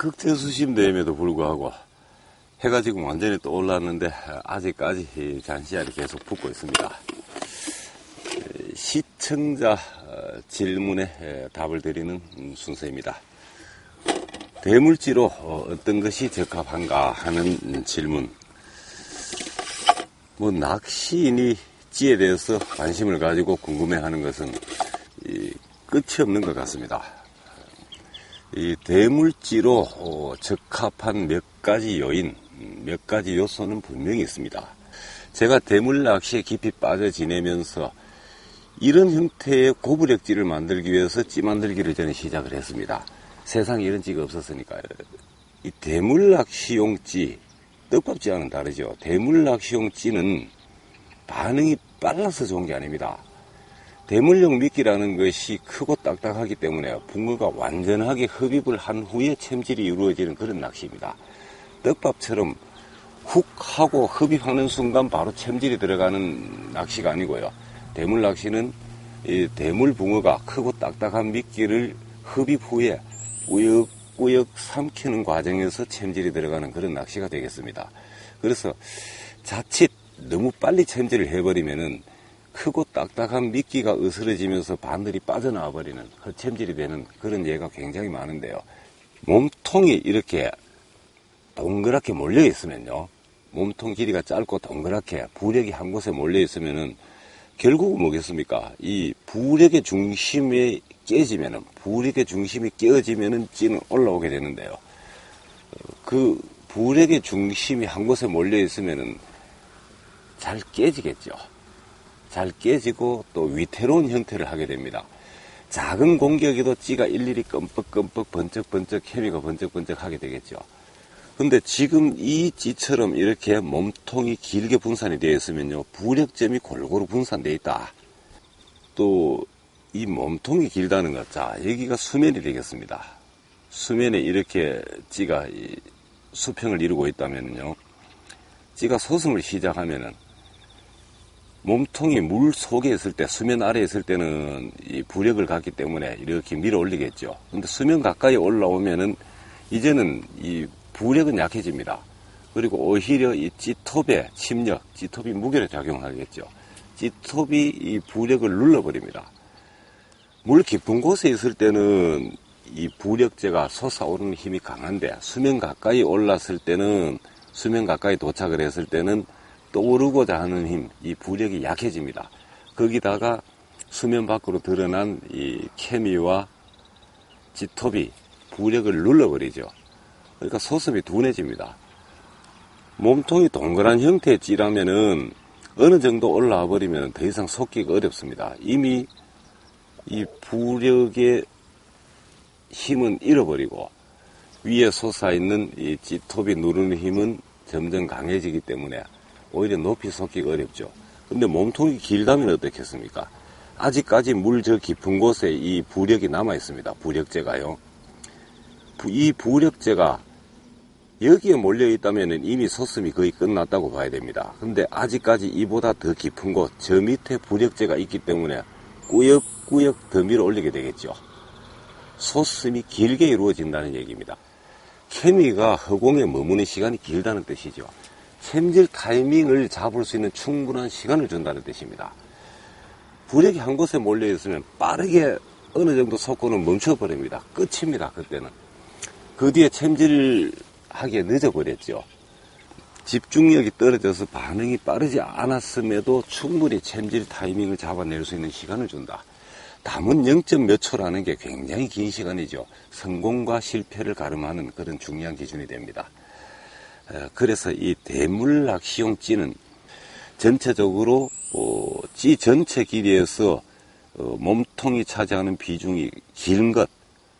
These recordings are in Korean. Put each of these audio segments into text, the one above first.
극대수심대임에도 불구하고 해가 지금 완전히 떠올랐는데 아직까지 잔시알이 계속 붙고 있습니다. 시청자 어, 질문에 답을 드리는 순서입니다. 대물지로 어, 어떤 것이 적합한가 하는 질문. 뭐 낚시인이 찌에 대해서 관심을 가지고 궁금해하는 것은 끝이 없는 것 같습니다. 이 대물지로 어, 적합한 몇 가지 요인, 몇 가지 요소는 분명히 있습니다. 제가 대물 낚시에 깊이 빠져 지내면서 이런 형태의 고부력지를 만들기 위해서 찌 만들기를 저는 시작을 했습니다. 세상에 이런 찌가 없었으니까요. 이 대물 낚시용 찌, 떡밥찌와는 다르죠. 대물 낚시용 찌는 반응이 빨라서 좋은 게 아닙니다. 대물용 미끼라는 것이 크고 딱딱하기 때문에 붕어가 완전하게 흡입을 한 후에 챔질이 이루어지는 그런 낚시입니다. 떡밥처럼 훅 하고 흡입하는 순간 바로 챔질이 들어가는 낚시가 아니고요. 대물 낚시는 대물 붕어가 크고 딱딱한 미끼를 흡입 후에 꾸역꾸역 삼키는 과정에서 챔질이 들어가는 그런 낚시가 되겠습니다. 그래서 자칫 너무 빨리 챔질을 해버리면은 크고 딱딱한 미끼가 으스러지면서 바늘이 빠져나와 버리는 헛챔질이 되는 그런 예가 굉장히 많은데요. 몸통이 이렇게 동그랗게 몰려 있으면요. 몸통 길이가 짧고 동그랗게 부력이 한 곳에 몰려 있으면은 결국은 뭐겠습니까? 이 부력의 중심에 깨지면은 부력의 중심이 깨어지면은 찌는 올라오게 되는데요. 그 부력의 중심이 한 곳에 몰려 있으면은 잘 깨지겠죠. 잘 깨지고 또 위태로운 형태를 하게 됩니다. 작은 공격에도 찌가 일일이 끔뻑끔뻑 번쩍번쩍 케미가 번쩍번쩍 하게 되겠죠. 근데 지금 이 찌처럼 이렇게 몸통이 길게 분산이 되어 있으면요. 부력점이 골고루 분산되어 있다. 또 이 몸통이 길다는 것. 자, 여기가 수면이 되겠습니다. 수면에 이렇게 찌가 수평을 이루고 있다면요. 찌가 소승을 시작하면은 몸통이 물 속에 있을 때, 수면 아래에 있을 때는 이 부력을 갖기 때문에 이렇게 밀어 올리겠죠. 근데 수면 가까이 올라오면은 이제는 이 부력은 약해집니다. 그리고 오히려 이 찌톱의 침력, 찌톱이 무게를 작용하겠죠. 찌톱이 이 부력을 눌러버립니다. 물 깊은 곳에 있을 때는 이 부력제가 솟아오르는 힘이 강한데 수면 가까이 올랐을 때는 수면 가까이 도착을 했을 때는 떠오르고자 하는 힘, 이 부력이 약해집니다. 거기다가 수면 밖으로 드러난 이 케미와 지톱이 부력을 눌러버리죠. 그러니까 소습이 둔해집니다. 몸통이 동그란 형태의 찌라면은 어느 정도 올라와 버리면 더 이상 속기가 어렵습니다. 이미 이 부력의 힘은 잃어버리고 위에 솟아있는 이 찌톱이 누르는 힘은 점점 강해지기 때문에 오히려 높이 솟기가 어렵죠. 근데 몸통이 길다면 어떻겠습니까? 아직까지 물 저 깊은 곳에 이 부력이 남아 있습니다. 부력제가요. 이 부력제가 여기에 몰려 있다면 이미 솟음이 거의 끝났다고 봐야 됩니다. 근데 아직까지 이보다 더 깊은 곳, 저 밑에 부력제가 있기 때문에 꾸역꾸역 더 밀어 올리게 되겠죠. 솟음이 길게 이루어진다는 얘기입니다. 케미가 허공에 머무는 시간이 길다는 뜻이죠. 챔질 타이밍을 잡을 수 있는 충분한 시간을 준다는 뜻입니다. 부력이 한 곳에 몰려 있으면 빠르게 어느 정도 속고는 멈춰버립니다. 끝입니다. 그때는. 그 뒤에 챔질 하기에 늦어버렸죠. 집중력이 떨어져서 반응이 빠르지 않았음에도 충분히 챔질 타이밍을 잡아낼 수 있는 시간을 준다. 남은 0. 몇 초라는 게 굉장히 긴 시간이죠. 성공과 실패를 가름하는 그런 중요한 기준이 됩니다. 어, 그래서 이 대물 낚시용 찌는 전체적으로 어, 찌 전체 길이에서 어, 몸통이 차지하는 비중이 긴 것,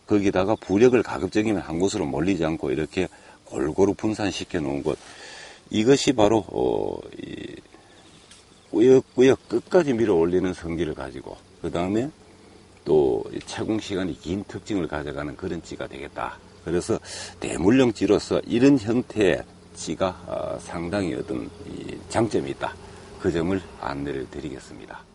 거기다가 부력을 가급적이면 한 곳으로 몰리지 않고 이렇게 골고루 분산시켜 놓은 것, 이것이 바로 꾸역꾸역 끝까지 밀어 올리는 성질을 가지고 그 다음에 또 채공 시간이 긴 특징을 가져가는 그런 찌가 되겠다. 그래서 대물령 찌로서 이런 형태의 찌가 어, 상당히 어떤 장점이 있다. 그 점을 안내를 드리겠습니다.